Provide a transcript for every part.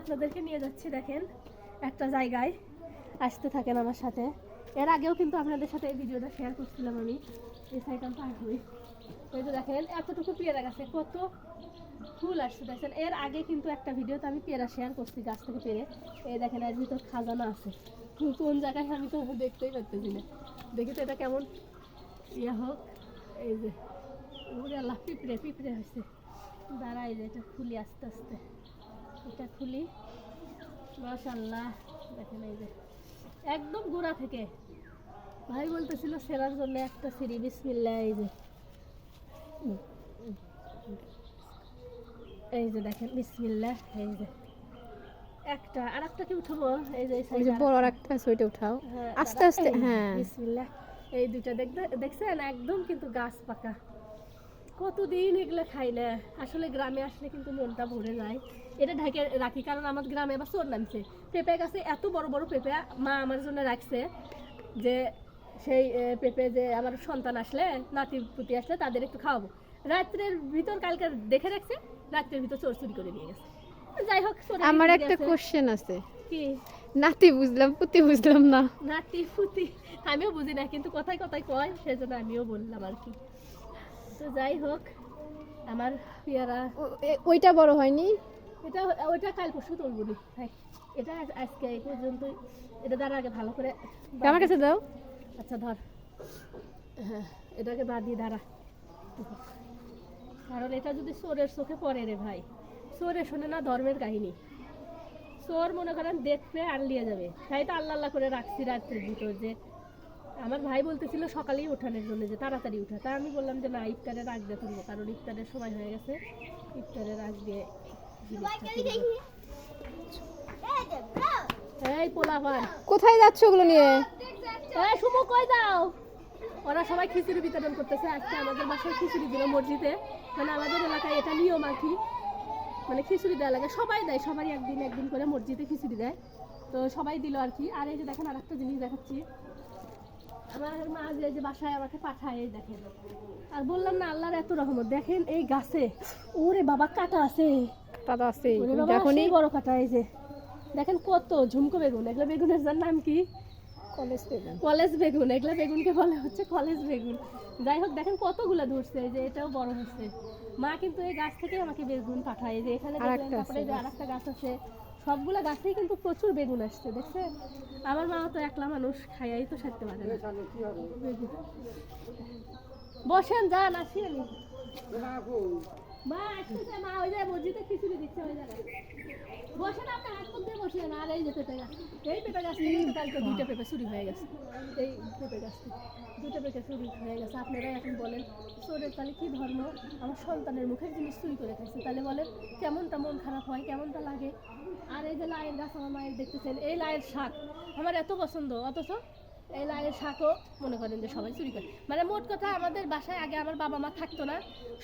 আপনাদেরকে নিয়ে যাচ্ছি, দেখেন, একটা জায়গায়। আসতে থাকেন আমার সাথে। এর আগেও কিন্তু আপনাদের সাথে এই ভিডিওটা শেয়ার করছিলাম আমি। এই সাইকেল পার হই। এই যে দেখেন, এতটুকু পেয়ারা গাছে কত ফুল আসছে, দেখেন। এর আগে কিন্তু একটা ভিডিওতে আমি পেয়ারা শেয়ার করছি গাছ থেকে পেরে। এই দেখেন, এর ভিতর খাজানা আছে। কোন জায়গায় আমি তো দেখতেই পারতেছি না। দেখি তো এটা কেমন। ইয়ে হোক, এই যে আল্লাহ, পিঁপড়ে পিঁপড়ে হয়েছে দাঁড়াই যে, এটা খুলি আস্তে আস্তে। এটা খুলি। মাশাল্লাহ দেখেন এই যে। একদম গোড়া থেকে। ভাই বলতেছিল সেরার জন্য একটা সিঁড়ি বিসমিল্লা এই যে। এই যে দেখেন বিসমিল্লা এই যে। একটা আর একটা কি উঠাবো? এই যে এই যে বড় আর একটা ওইটা উঠাও। হ্যাঁ, আস্তে আস্তে হ্যাঁ। বিসমিল্লাহ। এই দুইটা দেখতে দেখছেন? একদম কিন্তু গাছ পাকা। কতদিন এগুলো খাই না আসলে গ্রামে আসলে কিন্তু মনটা ভরে যায়। এটা ঢাকে রাখি কারণ আমার গ্রামে আবার চোর নামছে। পেঁপে গাছে এত বড় বড় পেঁপে মা আমার জন্য রাখছে যে সেই পেঁপে যে আমার সন্তান আসলে নাতি পুতি আসলে তাদের একটু খাওয়াবো। রাত্রের ভিতর কালকে দেখে রাখছে রাত্রের ভিতর চোর চুরি করে নিয়ে গেছে। যাই হোক আমার একটা। কোশ্চেন আছে। কি? নাতি বুঝলাম পুতি বুঝলাম না। নাতি ফুতি আমিও বুঝি না কিন্তু কথায় কথায় কয় সেজন্য আমিও বললাম আর কি। তো যাই হোক আমার পেয়ারা। ওইটা বড় হয়নি? এটা ওইটা কাল পরশু তুলবো নি এটা আজকে এই পর্যন্তই। এটা দ্বারা আগে ভালো করে আমার কাছে দাও। আচ্ছা ধর। হ্যাঁ এটাকে বাদ দিয়ে দাঁড়া। কারণ এটা যদি চোরের চোখে পড়ে রে ভাই। চোরে শোনে না ধর্মের কাহিনী। চোর মনে করেন দেখবে আর নিয়ে যাবে। তাই তো আল্লাহ আল্লাহ করে রাখছি রাত্রের ভিতর যে আমার ভাই বলতেছিল সকালেই ওঠানোর জন্য যে তাড়াতাড়ি উঠা। তা আমি বললাম যে না ইফতারের আগ দিয়ে তুলবো কারণ ইফতারের সময় হয়ে গেছে। ইফতারের আগ দিয়ে। এই পোলাপান। কোথায় যাচ্ছ ওগুলো নিয়ে? এই শুভ কই দাও ওরা সবাই খিচুড়ি বিতরণ করতেছে আজকে আমাদের বাসায় খিচুড়ি দিল মসজিদে। মানে আমাদের এলাকায় এটা নিয়ম আর কি। মানে খিচুড়ি দেওয়া লাগে। সবাই দেয় সবাই একদিন একদিন করে মসজিদে খিচুড়ি দেয়। তো সবাই দিল আর কি। আর এই যে দেখেন আর একটা জিনিস দেখাচ্ছি। আমার মা যে যে বাসায় আমাকে পাঠায় এই দেখেন। আর বললাম না আল্লাহর এত রহমত। দেখেন এই গাছে ওরে বাবা কাটা আছে। দাদা আছে বাবা বড় কাটা এই যে। দেখেন কত ঝুমকো বেগুন। এগুলো বেগুনের যার নাম কি? কলেজ থেকে কলেজ বেগুন। এগুলা বেগুনকে বলা হচ্ছে কলেজ বেগুন। যাই হোক দেখেন কতগুলো ধরছে এই যে এটাও বড় হচ্ছে মা কিন্তু এই গাছ থেকে আমাকে বেগুন পাঠায়। যে এখানে তারপরে যে আরেকটা গাছ আছে। সবগুলা গাছেই কিন্তু প্রচুর বেগুন আসছে, দেখছে? আমার মা তো একলা মানুষ, খাইয়াই তো সারতে পারে না। বসেন, যান, আসি আমি। মা আসতেছে যে দিচ্ছে, ওই জায়গায়। বসেন আপনি হাত বসেন আর এই যে এই গাছ দুইটা চুরি হয়ে গেছে। এই পেঁপে গাছ দুটো চুরি হয়ে গেছে। আপনারা এখন বলেন, চোরের তাহলে কি ধর্ম? আমার সন্তানের মুখের জিনিস চুরি করে খাইছে। তাহলে বলেন, কেমনটা মন খারাপ হয়, কেমনটা লাগে? আর এই যে লাইয়ের গাছ, আমার মায়ের দেখতেছেন, এই লাইয়ের শাক আমার এত পছন্দ, অথচ এই লাইয়ের শাকও মনে করেন যে সবাই চুরি করে। মানে মোট কথা আমাদের বাসায় আগে আমার বাবা মা থাকতো না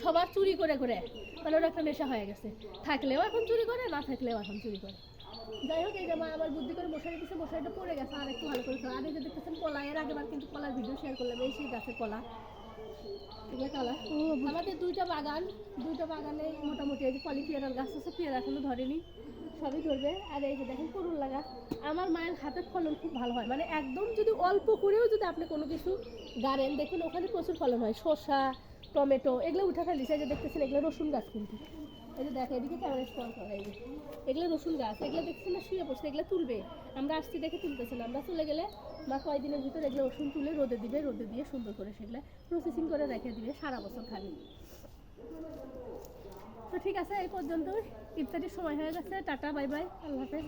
সবার চুরি করে করে। মানে ওর একটা নেশা হয়ে গেছে। থাকলেও এখন চুরি করে না থাকলেও এখন চুরি করে। যাই হোক এই যে মা আবার বুদ্ধি করে মশারি দিচ্ছে মশারিটা পড়ে গেছে আর একটু ভালো করে এই যে দেখতেছেন কলা এর আগেবার কিন্তু কলার ভিডিও শেয়ার করলাম এই সেই গাছের কলা। আমাদের দুইটা বাগান দুইটা বাগানে মোটামুটি এই যে কলি পেয়ারার গাছ আছে পেয়ারা এখনও ধরেনি। সবই ধরবে। আর এই যে দেখেন করুন লাগা। আমার মায়ের হাতের ফলন খুব ভালো হয়। মানে একদম যদি অল্প করেও যদি আপনি কোনো কিছু গাড়েন, দেখুন ওখানে প্রচুর ফলন হয়। শসা, টমেটো, এগুলো উঠে এই যে দেখতেছেন, এগুলো রসুন গাছ কিন্তু। এই যে দেখো এদিকে ক্যামেরা স্টল করা এই এগুলো রসুন গাছ। এগুলো দেখছেন না, শুয়ে পড়ছে। এগুলো তুলবে। আমরা আসছি দেখে তুলতেছে না। আমরা চলে গেলে মা কয়দিনের ভিতরে এগুলো রসুন তুলে রোদে দিবে। রোদে দিয়ে সুন্দর করে সেগুলো প্রসেসিং করে রেখে দিবে সারা বছর খাবে তো ঠিক আছে এই পর্যন্তই। ইফতারির সময় হয়ে গেছে। Tata bye bye. আল্লাহ হাফেজ।